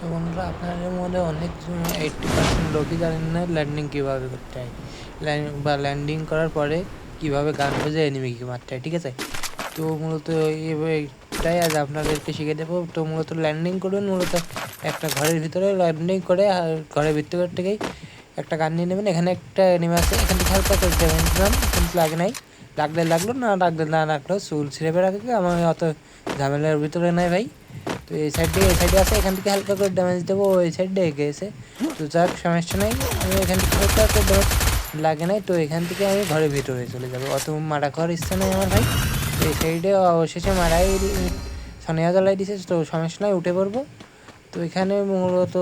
তো বন্ধুরা, আপনাদের মধ্যে অনেক এইটটি পার্সেন্ট লোকই জানেন না ল্যান্ডিং কীভাবে করতে হয়। বা ল্যান্ডিং করার পরে কীভাবে গান বেজে এনিমিকে মারতে হয়, ঠিক আছে? তো মূলত এটাই আজ আপনাদেরকে শিখে দেবো। তো মূলত ল্যান্ডিং করবেন মূলত একটা ঘরের ভিতরে ল্যান্ডিং করে, আর ঘরের ভিতর থেকেই একটা গান নিয়ে নেবেন। এখানে একটা এনিমি আছে, এখান হালকা করে দিলাম কিন্তু লাগে নাই। লাগলে লাগল, না লাগলে না লাগল, চুল ছিঁড়ে রাখবে আমার অত ঝামেলার ভিতরে নাই ভাই। তো এই সাইড দিয়ে এই সাইডে আছে এখান থেকে হালকা করে ড্যামেজ দেবো, ওই সাইড দিয়ে গেছে তো যাক, সমস্যা নেই, আমি এখান থেকে হালকা করে ড্যামেজ লাগে নাই, তো এখান থেকে আমি ঘরের ভিতরে চলে যাব। অত মারা খাওয়ার ইচ্ছা নেই আমার ভাই। তো এই সাইডে অবশেষে মারাই সনিয়া জ্বালাই দিছে, তো সমস্যা নয় উঠে পড়ব। তো এখানে মূলত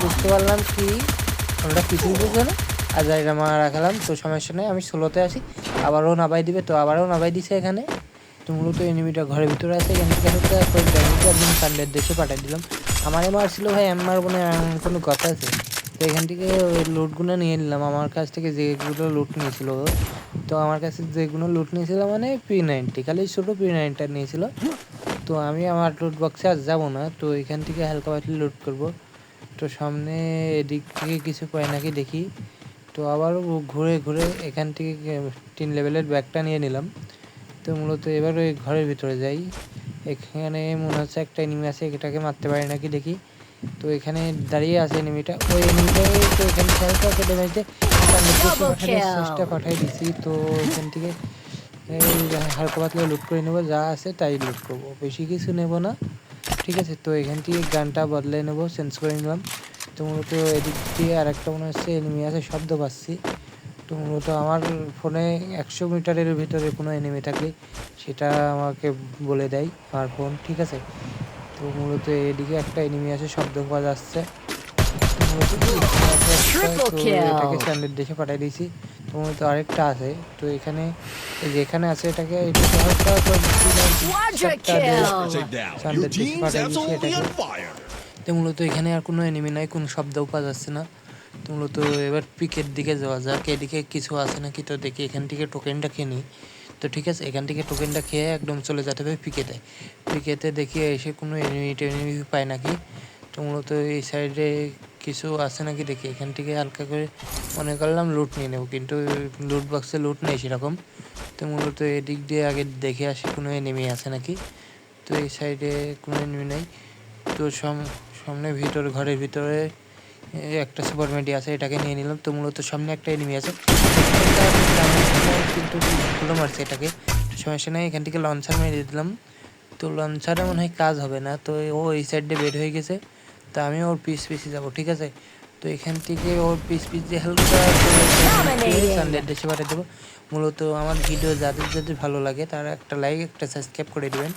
বুঝতে পারলাম কি, আমরা কিছুই বুঝব না। আর জায়গা মারা খেলাম, তো সমস্যা নেই, আমি ষোলোতে আসি। আবারও নাবাই দিবে, তো আবারও নাবাই দিছে এখানে। তো মূলত এনিমিটা ঘরের ভিতরে আছে, এখান থেকে একদম কান্ডের দেশে পাঠিয়ে দিলাম। আমার আমারে মারছিল ভাই আমি মারবো না কোনো কথা আছে? তো এখান থেকে ওই লুটগুলো নিয়ে নিলাম। আমার কাছ থেকে যেগুলো লুট নিয়েছিল, তো আমার কাছে যেগুলো লুট নিয়েছিল মানে পি নাইনটি খালি ছোটো পি নাইনটা নিয়েছিল। তো আমি আমার লুট বক্সে আর যাব না, তো এখান থেকে হালকা পাতলি লুট করব। তো সামনে এদিক থেকে কিছু পাই নাকি দেখি। তো আবার ঘুরে ঘুরে এখান থেকে তিন লেভেলের ব্যাগটা নিয়ে নিলাম। তো মূলত এবার ওই ঘরের ভিতরে যাই। এখানে মনে হচ্ছে একটা এনিমি আছে এটাকে মারতে পারি নাকি দেখি। তো এখানে দাঁড়িয়ে আছে এনিমিটা। ওই এনিমিটাই তো এখানে পাঠানোর kill. চেষ্টা পাঠাই দিছি। তো এখান থেকে হালকা পাতলা লুট করে নেব যা আছে তাই লুট করব। বেশি কিছু নেব না। ঠিক আছে তো এখান থেকে গানটা বদলে নেব চেঞ্জ করে নিলাম। তো মূলত এদিক দিয়ে আর একটা মনে হচ্ছে এনিমি আছে শব্দ পাচ্ছি। তো মূলত আমার ফোনে একশো মিটারের ভিতরে কোনো এনিমি থাকলে সেটা আমাকে বলে দেয় আমার ফোন ঠিক আছে? তো মূলত এদিকে একটা এনিমি আছে শব্দ পাওয়া যাচ্ছে. এটাকে স্ট্যান্ডার্ড দেশে পাঠিয়ে দিয়েছি। তো মূলত আরেকটা আছে তো এখানে যেখানে আছে এটাকে. তো মূলত এখানে আর কোনো এনিমি নাই কোনো শব্দও পাওয়া যাচ্ছে না। তো মূলত এবার পিকের দিকে যাওয়া যাক। এদিকে কিছু আছে নাকি? তো দেখি, এখান থেকে টোকেনটা নিই তো ঠিক আছে, এখান থেকে টোকেনটা খেয়ে একদম চলে যেতে হবে পিকেতে। পিকেতে দেখি এসে কোনো এনিমি টেনিমি পায় নাকি? তো মূলত এই সাইডে কিছু আছে নাকি? দেখি, এখান থেকে হালকা করে মনে করলাম লুট নিয়ে নেব, কিন্তু লুট বক্সে লুট নেই সেরকম। তো মূলত এদিক দিয়ে আগে দেখে আসি কোনো এনিমি আছে নাকি? তো এই সাইডে কোনো এনিমি নেই। তো সাম- সামনে ভিতর, ঘরের ভিতরে একটা সুপার মেডি আছে এটাকে নিয়ে নিলাম। তো মূলত সামনে একটা এনিমি আছে। কিন্তু ভালো মারছে এটাকে সমস্যা নেই এখান থেকে লঞ্চার মেরে দিলাম। তো লঞ্চারে মনে হয় কাজ হবে না তো ও এই সাইডে বের হয়ে গেছে। তা আমি ওর পিস পিসে যাব ঠিক আছে? তো এখান থেকে ওর পিস পিস দিয়ে হালকা. সানডের দেশে পাঠিয়ে দেবো। মূলত আমার ভিডিও যাদের যাদের ভালো লাগে তারা একটা লাইক একটা সাবস্ক্রাইব করে দেবেন।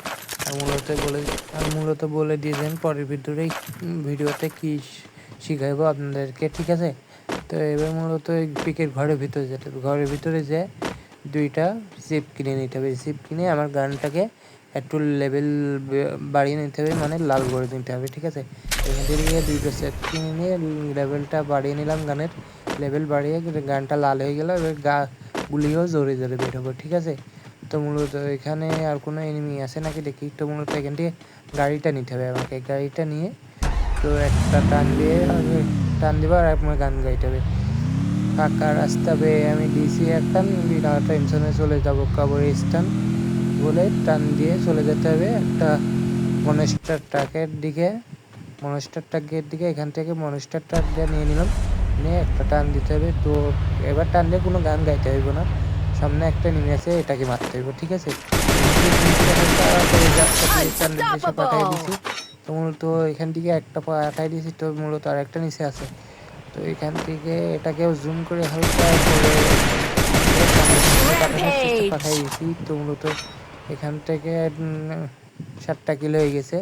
আর মূলত বলে আর মূলত বলে দিয়ে দেন পরের ভিডিওতে ভিডিওতে কী শিখাইবো আপনাদেরকে, ঠিক আছে? তো এবার মূলত এই পিকের ঘরের ভিতরে যেতে ঘরের ভিতরে যে দুইটা জিপ কিনে নিতে হবে। জিপ কিনে আমার গানটাকে একটু লেভেল বাড়িয়ে নিতে হবে মানে লাল করে নিতে হবে, ঠিক আছে? এখান থেকে দুইটা সেট কিনে নিয়ে লেভেলটা বাড়িয়ে নিলাম গানের। লেভেল বাড়িয়ে গানটা লাল হয়ে গেল, এবার গা গুলিও জোরে জোরে বের হবে, ঠিক আছে? তো মূলত এখানে আর কোনো এনিমি আছে নাকি? দেখি, তো মূলত এখান থেকে গাড়িটা নিতে হবে আমাকে। গাড়িটা নিয়ে তো একটা টান দিয়ে আমি টান দিব আর আপনার গান গাইতে হবে। ফাঁকা রাস্তা পেয়ে আমি দিয়েছি একটা বিনা টেনশনে চলে যাব কবরস্থান বলে টান দিয়ে চলে যেতে হবে। একটা মনস্টার ট্রাকের দিকে মনস্টার ট্রাকের দিকে এখান থেকে মনস্টার ট্রাক দিয়ে নিয়ে নিলাম। নিয়ে একটা টান দিতে হবে। তো এবার টান দিয়ে কোনো গান গাইতে হইব না। সামনে একটা নেমে আছে এটাকে মারতে হইব ঠিক আছে? পাঠিয়ে দিছি। তো মূলত এখান থেকে একটা পা পাঠাই দিয়েছি তো মূলত আর একটা নিচে আছে। তো এখান থেকে এটাকেও জুম করে হালকা করে পাঠাই দিয়েছি। তো মূলত এখান থেকে ষাটটা কিলো হয়ে গেছে।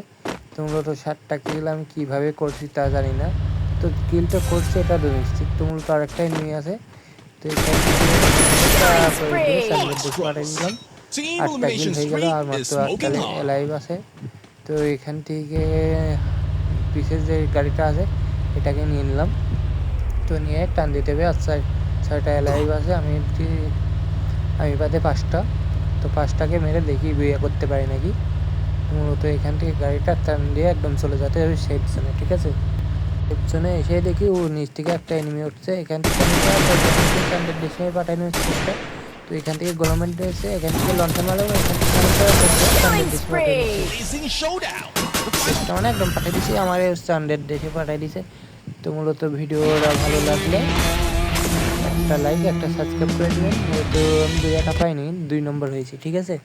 তো মূলত ষাটটা কিল আমি কীভাবে করছি তা জানি না। তো কিলটা করছে এটা তো নিশ্চিত। তো মূলত আরেকটাই নিয়ে আছে তো এখান থেকে পাঠিয়ে দিলাম। আটটা কিল হয়ে গেল আর মাত্র আটটা লাইভ আছে। তো এখান থেকে পিসের যে গাড়িটা আছে, এটাকে নিয়ে নিলাম। তো নিয়ে টান দিতে হবে। আর ছয় ছয়টা লাইভ আছে, আমি আমি বাদে পাঁচটা। তো পাঁচটাকে মেরে দেখি বিয়ে করতে পারি নাকি। মূলত এখান থেকে গাড়িটা টান দিয়ে একদম চলে যেতে হবে সেফ জোনে ঠিক আছে? সেফ জোনে এসে দেখি ও নিচ থেকে একটা এনিমি উঠছে। এখান থেকে পাঠানো হচ্ছে তো এখান থেকে গভর্নমেন্ট এসে এখান থেকে লঞ্চার মারলে এখান থেকে মানে একদম পাঠিয়ে দিছি আমার স্ট্যান্ডার্ড দেশে পাঠিয়ে দিছে। তো মূলত ভিডিওটা ভালো লাগলে একটা লাইক একটা সাবস্ক্রাইব করে দেবেন। মূলত আমি দুই একটা পাইনি দুই নম্বর হয়েছে ঠিক আছে?